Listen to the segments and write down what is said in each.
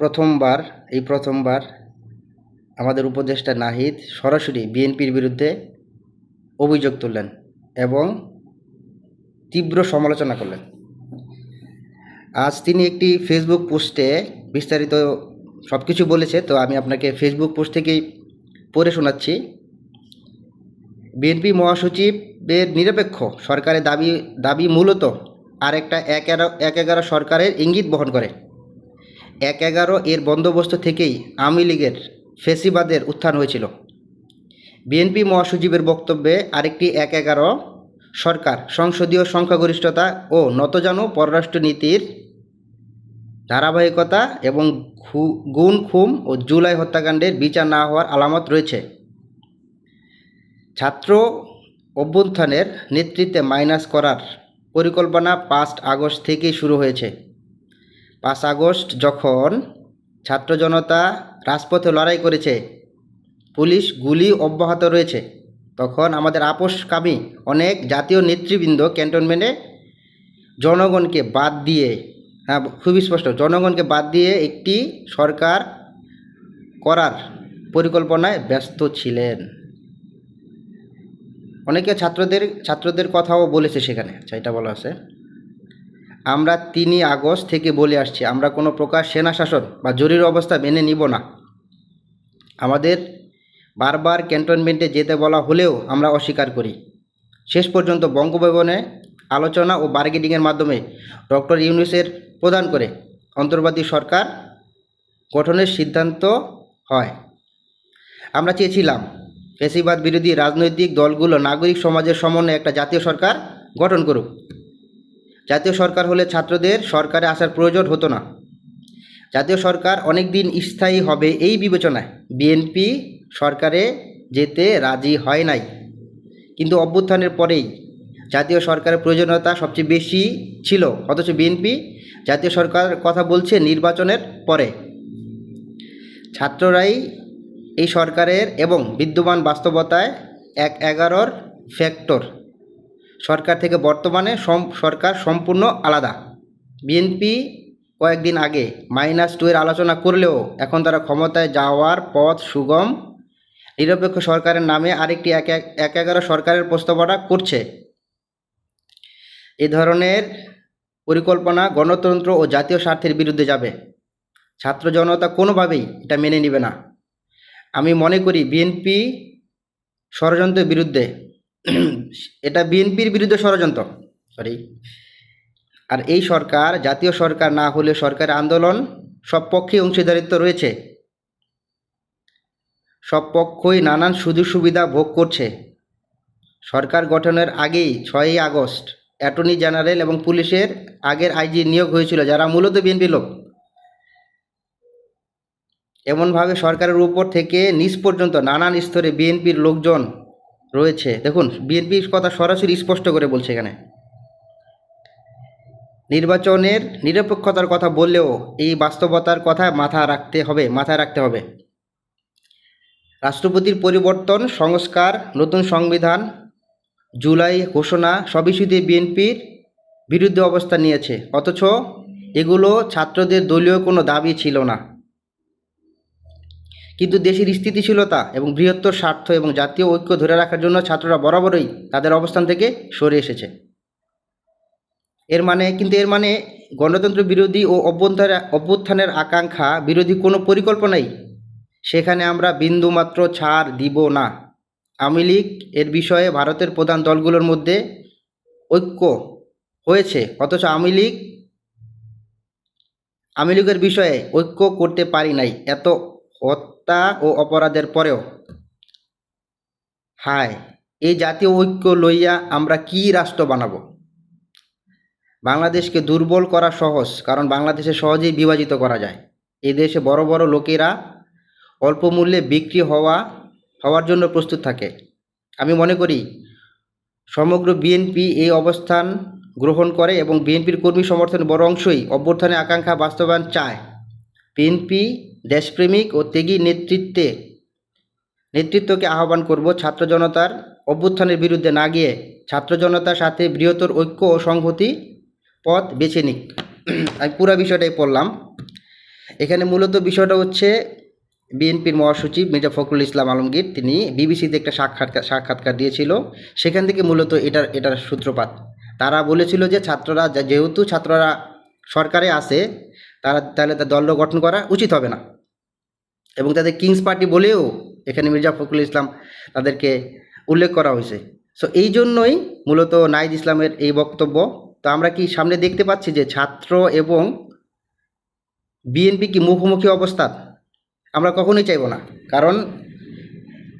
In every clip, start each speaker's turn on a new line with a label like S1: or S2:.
S1: প্রথমবার, এই প্রথমবার আমাদের উপদেষ্টা নাহিদ সরাসরি বিএনপির বিরুদ্ধে অভিযোগ তুললেন এবং তীব্র সমালোচনা করলেন। আজ তিনি একটি ফেসবুক পোস্টে বিস্তারিত সব কিছু বলেছে, তো আমি আপনাকে ফেসবুক পোস্ট থেকেই পড়ে শোনাচ্ছি। বিএনপি মহাসচিবের নিরপেক্ষ সরকারের দাবি দাবি মূলত আরেকটা এক এগারো এক এগারো সরকারের ইঙ্গিত বহন করে। এক এগারো এর বন্দোবস্ত থেকেই আওয়ামী লীগের ফেসিবাদের উত্থান হয়েছিল। বিএনপি মহাসচিবের বক্তব্যে আরেকটি এক এগারো সরকার, সংসদীয় সংখ্যাগরিষ্ঠতা ও নতজানু পররাষ্ট্র নীতির ধারাবাহিকতা এবং গুণ খুম ও জুলাই হত্যাকাণ্ডের বিচার না হওয়ার আলামত রয়েছে। ছাত্র অভ্যুত্থানের নেতৃত্বে মাইনাস করার পরিকল্পনা পাঁচ আগস্ট থেকেই শুরু হয়েছে। পাঁচ আগস্ট যখন ছাত্র জনতা রাজপথে লড়াই করেছে, পুলিশ গুলি অব্যাহত রয়েছে, তখন আমাদের আপোষকামী অনেক জাতীয় নেতৃবৃন্দ ক্যান্টনমেন্টে জনগণকে বাদ দিয়ে হ্যাঁ খুবই স্পষ্ট, জনগণকে বাদ দিয়ে একটি সরকার করার পরিকল্পনায় ব্যস্ত ছিলেন। অনেকে ছাত্রদের ছাত্রদের কথাও বলেছে সেখানে আচ্ছা এটা বলা আছে। আমরা তিনই আগস্ট থেকে বলে আসছি, আমরা কোনো প্রকার সেনা শাসন বা জরুরি অবস্থা মেনে নিব না। আমাদের বারবার ক্যান্টনমেন্টে যেতে বলা হলেও আমরা অস্বীকার করি। শেষ পর্যন্ত বঙ্গভবনে আলোচনা ও বার্গেনিংয়ের মাধ্যমে ডক্টর ইউনুসের প্রদান করে অন্তর্বর্তী সরকার গঠনের সিদ্ধান্ত হয়। আমরা চেয়েছিলাম ফেসিবাদ বিরোধী রাজনৈতিক দলগুলো নাগরিক সমাজের সমন্বয়ে একটা জাতীয় সরকার গঠন করুক। জাতীয় সরকার হলে ছাত্রদের সরকারে আসার প্রয়োজন হতো না। জাতীয় সরকার অনেক দিন স্থায়ী হবে এই বিবেচনায়। বিএনপি সরকারে যেতে রাজি হয় নাই। কিন্তু অভ্যুত্থানের পরেই জাতীয় সরকারের প্রয়োজনীয়তা সবচেয়ে বেশি ছিল। অথচ বিএনপি জাতীয় সরকার কথা বলছে নির্বাচনের পরে। ছাত্ররাই এই সরকারের এবং বিদ্যমান বাস্তবতায় এক এগারোর ফ্যাক্টর। সরকার থেকে বর্তমানে সরকার সম্পূর্ণ আলাদা। বিএনপি কয়েকদিন আগে মাইনাস টু এর আলোচনা করলেও এখন তারা ক্ষমতায় যাওয়ার পথ সুগম। নিরপেক্ষ সরকারের নামে আরেকটি এক এক এগারো সরকারের প্রস্তাবনা করছে। এ ধরনের পরিকল্পনা গণতন্ত্র ও জাতীয় স্বার্থের বিরুদ্ধে যাবে। ছাত্র জনতা কোনোভাবেই এটা মেনে নেবে না। আমি মনে করি বিএনপি ষড়যন্ত্রের বিরুদ্ধে এটা বিএনপির বিরুদ্ধে ষড়যন্ত্র সরি আর এই সরকার, জাতীয় সরকার না হলে সরকারের আন্দোলন সব পক্ষে অংশীদারিত্ব রয়েছে। সব পক্ষই নানান সুযোগ সুবিধা ভোগ করছে। সরকার গঠনের আগেই ছয়ই আগস্ট অ্যাটর্নি জেনারেল এবং পুলিশের আগের আইজি নিয়োগ হয়েছিল, যারা মূলত বিএনপি লোক। এমনভাবে সরকারের উপর থেকে নিচ পর্যন্ত নানান স্তরে বিএনপির লোকজন রয়েছে। দেখুন, বিএনপির কথা সরাসরি স্পষ্ট করে বলছে এখানে। নির্বাচনের নিরপেক্ষতার কথা বললেও এই বাস্তবতার কথা মাথা রাখতে হবে, মাথায় রাখতে হবে। রাষ্ট্রপতির পরিবর্তন, সংস্কার, নতুন সংবিধান, জুলাই ঘোষণা সব ইস্যুতে বিএনপির বিরুদ্ধে অবস্থান নিয়েছে। অথচ এগুলো ছাত্রদের দলীয় কোনো দাবি ছিল না। কিন্তু দেশের স্থিতিশীলতা এবং বৃহত্তর স্বার্থ এবং জাতীয় ঐক্য ধরে রাখার জন্য ছাত্ররা বরাবরই তাদের অবস্থান থেকে সরে এসেছে। এর মানে কিন্তু এর মানে গণতন্ত্র বিরোধী ও অভ্যন্তর, অভ্যুত্থানের আকাঙ্ক্ষা বিরোধী কোনো পরিকল্পনাই? সেখানে আমরা বিন্দুমাত্র ছাড় দিব না। আওয়ামী লীগ এর বিষয়ে ভারতের প্রধান দলগুলোর মধ্যে ঐক্য হয়েছে, অথচ আওয়ামী লীগ, আওয়ামী লীগের বিষয়ে ঐক্য করতে পারি নাই। এত হত্যা ও অপরাধের পরেও। হায়, এই জাতীয় ঐক্য লইয়া আমরা কি রাষ্ট্র বানাবো? বাংলাদেশকে দুর্বল করা সহজ, কারণ বাংলাদেশে সহজেই বিভাজিত করা যায়। এই দেশে বড় বড় লোকেরা অল্প মূল্যে বিক্রি হওয়া, হওয়ার জন্য প্রস্তুত থাকে। আমি মনে করি, সমগ্র বিএনপি এই অবস্থান গ্রহণ করে এবং বিএনপির কর্মী সমর্থন বড় অংশই অভ্যর্থনে আকাঙ্ক্ষা বাস্তবায়ন চায়। বিএনপি দেশপ্রেমিক ও ত্যাগী নেতৃত্বে নেতৃত্বকে আহ্বান করব ছাত্র জনতার অভ্যুত্থানের বিরুদ্ধে না গিয়ে ছাত্র জনতার সাথে বৃহত্তর ঐক্য ও সংহতি পথ বেছে নিক। আমি পুরো বিষয়টাই পড়লাম। এখানে মূলত বিষয়টা হচ্ছে বিএনপির মহাসচিব মির্জা ফখরুল ইসলাম আলমগীর, তিনি বিবিসিতে একটা সাক্ষাৎকার সাক্ষাৎকার দিয়েছিল। সেখান থেকে মূলত এটার এটার সূত্রপাত। তারা বলেছিল যে ছাত্ররা যেহেতু ছাত্ররা সরকারে আছে তারা তাহলে তার দল গঠন করা উচিত হবে না। এবং তাদের কিংস পার্টি বলেও এখানে মির্জা ফখরুল ইসলাম তাদেরকে উল্লেখ করা হয়েছে। সো এই জন্যই মূলত নাইদ ইসলামের এই বক্তব্য। তো আমরা কি সামনে দেখতে পাচ্ছি যে ছাত্র এবং বিএনপি কি মুখোমুখি অবস্থা আমরা কখনোই চাইব না। কারণ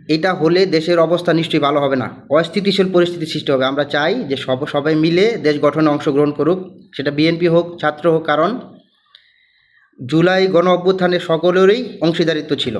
S1: এটা হলে দেশের অবস্থা নিশ্চয়ই ভালো হবে না। অস্থিতিশীল পরিস্থিতি সৃষ্টি হবে। আমরা চাই যে সব, সবাই মিলে দেশ গঠনে অংশগ্রহণ করুক। সেটা বিএনপি হোক, ছাত্র হোক, কারণ জুলাই গণ অভ্যুত্থানে সকলেরই অংশীদারিত্ব ছিল।